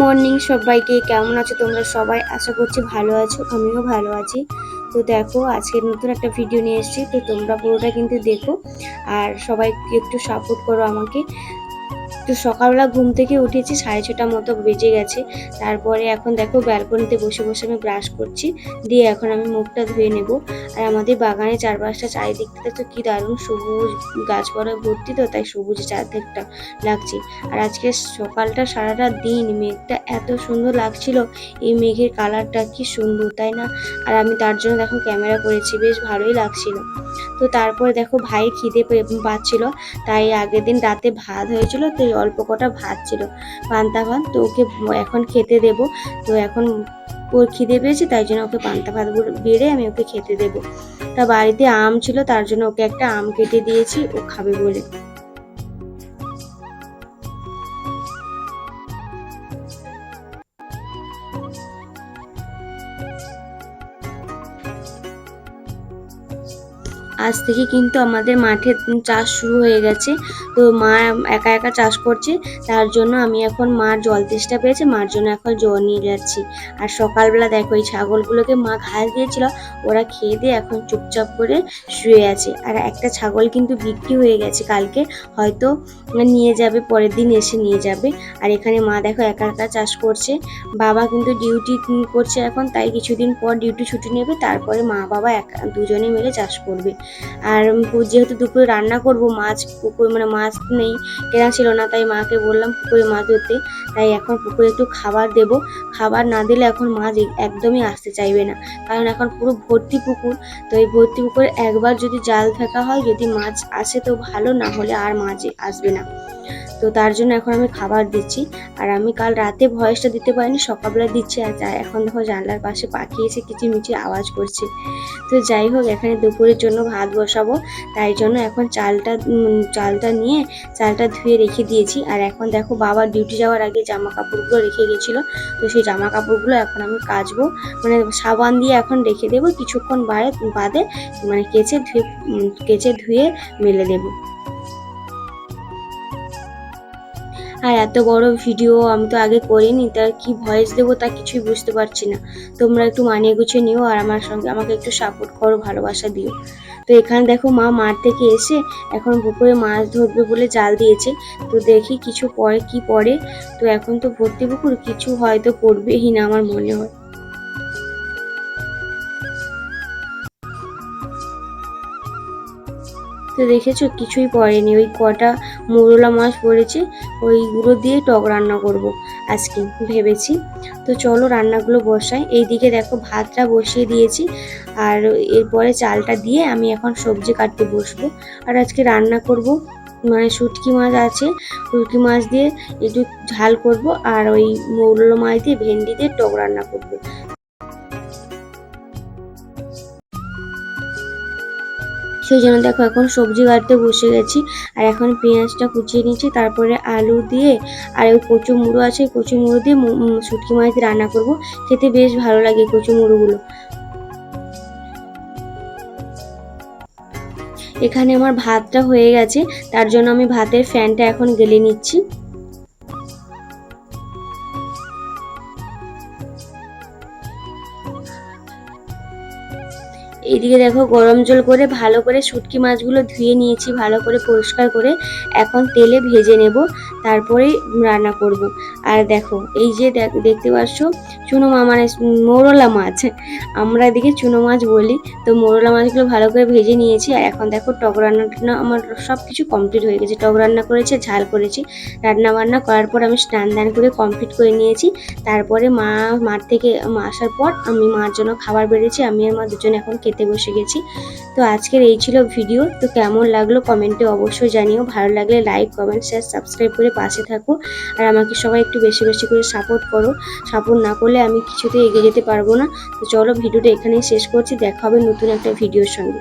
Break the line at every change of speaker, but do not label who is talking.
Morning সবাইকে, কেমন আছো তোমরা সবাই? আশা করছি ভালো আছো, আমিও ভালো আছি। তো দেখো, আজকে নতুন একটা ভিডিও নিয়ে এসেছি, তো তোমরা পুরোটা কিন্তু দেখো। আর সবাই একটু সাপোর্ট করো আমাকে। তো সকালবেলা ঘুম থেকে উঠেছি, সাড়ে ছটা মতো বেজে গেছে। তারপরে এখন দেখো ব্যালকনিতে বসে বসে আমি ব্রাশ করছি, দিয়ে এখন আমি মুখটা ধুয়ে নেব। আর আমাদের বাগানের চারপাশটা চারিদিকটা তো কি দারুণ সবুজ গাছপালা ভর্তি তো, তাই সবুজ চারদিকটা লাগছে। আর আজকে সকালটা সারাটা দিন মেঘটা এত সুন্দর লাগছিল, এই মেঘের কালারটা কি সুন্দর, তাই না? আর আমি তার জন্য দেখো ক্যামেরা করেছি, বেশ ভালোই লাগছিল। তো তারপরে দেখো ভাই খিদে পাচ্ছিল। তাই আগের দিন রাতে ভাত হয়েছিল, তো এই অল্প কটা ভাত ছিল। পান্তা ভাত, তো ওকে এখন খেতে দেব। তো এখন ওর খিদে পেয়েছে, তাই জন্য ওকে পান্তা ভাত বেড়ে আমি ওকে খেতে দেবো। তা বাড়িতে আম ছিল, তার জন্য ওকে একটা আম কেটে দিয়েছি, ও খাবে বলে। আজ থেকে কিন্তু আমাদের মাঠে চাষ শুরু হয়ে গেছে। তো মা একা একা চাষ করছে, তার জন্য আমি এখন মার জল তেষ্টা পেয়েছে, মার জন্য এখন জল নিয়ে যাচ্ছি। আর সকালবেলা দেখো এই ছাগলগুলোকে মা ঘাস দিয়েছিল, ওরা খেয়ে দিয়ে এখন চুপচাপ করে শুয়ে আছে। আর একটা ছাগল কিন্তু বিক্রি হয়ে গেছে কালকে, হয়তো নিয়ে যাবে, পরের দিন এসে নিয়ে যাবে। আর এখানে মা দেখো একা একা চাষ করছে, বাবা কিন্তু ডিউটি করছে এখন, তাই কিছুদিন পর ডিউটি ছুটি নেবে, তারপরে মা বাবা একা দুজনে মিলে চাষ করবে। আর যেহেতু দুপুরে রান্না করব, মাছ, পুকুর মানে মাছ নেই, কেনা ছিল না, তাই মাকে বললাম পুকুরে মাছ ধরতে। তাই এখন পুকুরে একটু খাবার দেব। খাবার না দিলে এখন মাছ একদমই আসতে চাইবে না। কারণ এখন পুরো ভর্তি পুকুর, তো এই ভর্তি পুকুরে একবার যদি জাল ফেঁকা হয়, যদি মাছ আসে তো ভালো, না হলে আর মাছ আসবে না। তো তার জন্য এখন আমি খাবার দিচ্ছি। আর আমি কাল রাতে ভয়েসটা দিতে পারিনি, সকালবেলা দিচ্ছি আর এখন দেখো জানলার পাশে পাখি এসে কিচিমিচি আওয়াজ করছে। তো যাই হোক, এখানে দুপুরের জন্য ভাত বসাবো। তাই জন্য এখন চালটা চালটা নিয়ে চালটা ধুয়ে রেখে দিয়েছি। আর এখন দেখো বাবা ডিউটি যাওয়ার আগে জামা কাপড়গুলো রেখে গেছিল। তো সেই জামা কাপড়গুলো এখন আমি কাচবো। মানে সাবান দিয়ে এখন রেখে দেবো, কিছুক্ষণ বাদে বাদে মানে কেচে ধুয়ে কেচে ধুয়ে মেলে দেবো। আর এত বড় ভিডিও আমি তো আগে করিনি, তার কি ভয়েস দেবো তা কিছুই বুঝতে পারছি না। তোমরা একটু মানিয়ে গুছিয়ে নিও আর আমার সঙ্গে আমাকে একটু সাপোর্ট করো, ভালোবাসা দিও। তো এখানে দেখো মা মাঠ থেকে এসে এখন পুকুরে মাছ ধরবে বলে জাল দিয়েছে। তো দেখি কিছু পরে কি পড়ে তো এখন তো ভর্তি পুকুর, কিছু হয়তো পড়বেই না আমার মনে হয়। তো দেখেছ, কিছুই পড়েনি। ওই কটা মোরলা মাছ পড়েছে। ওইগুলো দিয়ে টক রান্না করব আজকে, ভেবেছি। তো চলো রান্নাগুলো বসাই। এইদিকে দেখো ভাতটা বসিয়ে দিয়েছি আর এরপরে চালটা দিয়ে আমি এখন সবজি কাটতে বসবো। আর আজকে রান্না করব মানে শুটকি মাছ আছে, শুটকি মাছ দিয়ে একটু ঝাল করব আর ওই মৌল মাছ দিয়ে ভেন্ডি দিয়ে টক রান্না করব। সেই জন্য দেখো এখন সবজি কাটতে বসে গেছি। আর এখন পেঁয়াজটা কুচিয়ে নিচ্ছি তারপরে আলু দিয়ে, আর ওই কচু মুড়ো আছে কচু মুড়ো দিয়ে শুটকি মাছ রান্না করব। খেতে বেশ ভালো লাগে কচু মুড়োগুলো। এখানে আমার ভাতটা হয়ে গেছে, তার জন্য আমি ভাতের ফ্যানটা এখন গেলে নিচ্ছি। এইদিকে দেখো গরম জল করে ভালো করে শুটকি মাছগুলো ধুয়ে নিয়েছি, ভালো করে পরিষ্কার করে এখন তেলে ভেজে নেব, তারপরে রান্না করব। আর দেখো, এই যে দেখ- দেখতে পাচ্ছ চুনো মা মানে মোরলা মাছ, আমরা এদিকে চুনো মাছ বলি, তো মোরলা মাছগুলো ভালো করে ভেজে নিয়েছি, আর এখন দেখো টক রান্নাটা আমার সব কিছু কমপ্লিট হয়ে গেছে, টক রান্না করেছে, ঝাল করেছি, রান্না বান্না করার পর আমি স্নান দান করে কমপ্লিট করে নিয়েছি, তারপরে মা মাঠ থেকে আসার পর আমি মার জন্য খাবার বেড়েছি, আমি আর মা দুজনে এখন খেতে বসে গেছি। তো আজকের এই ছিল ভিডিও তো কেমন লাগল কমেন্টে অবশ্যই জানিও। ভালো লাগলে লাইক কমেন্ট শেয়ার সাবস্ক্রাইব করে পাশে থাকো। আর আমাকে সবাই একটু বেশি বেশি করে সাপোর্ট করো। সাপোর্ট না করলে আমি কিছুতে এগিয়ে যেতে পারব না। তো চলো ভিডিওটা এখানেই শেষ করছি। দেখা হবে নতুন একটা ভিডিওর সঙ্গে।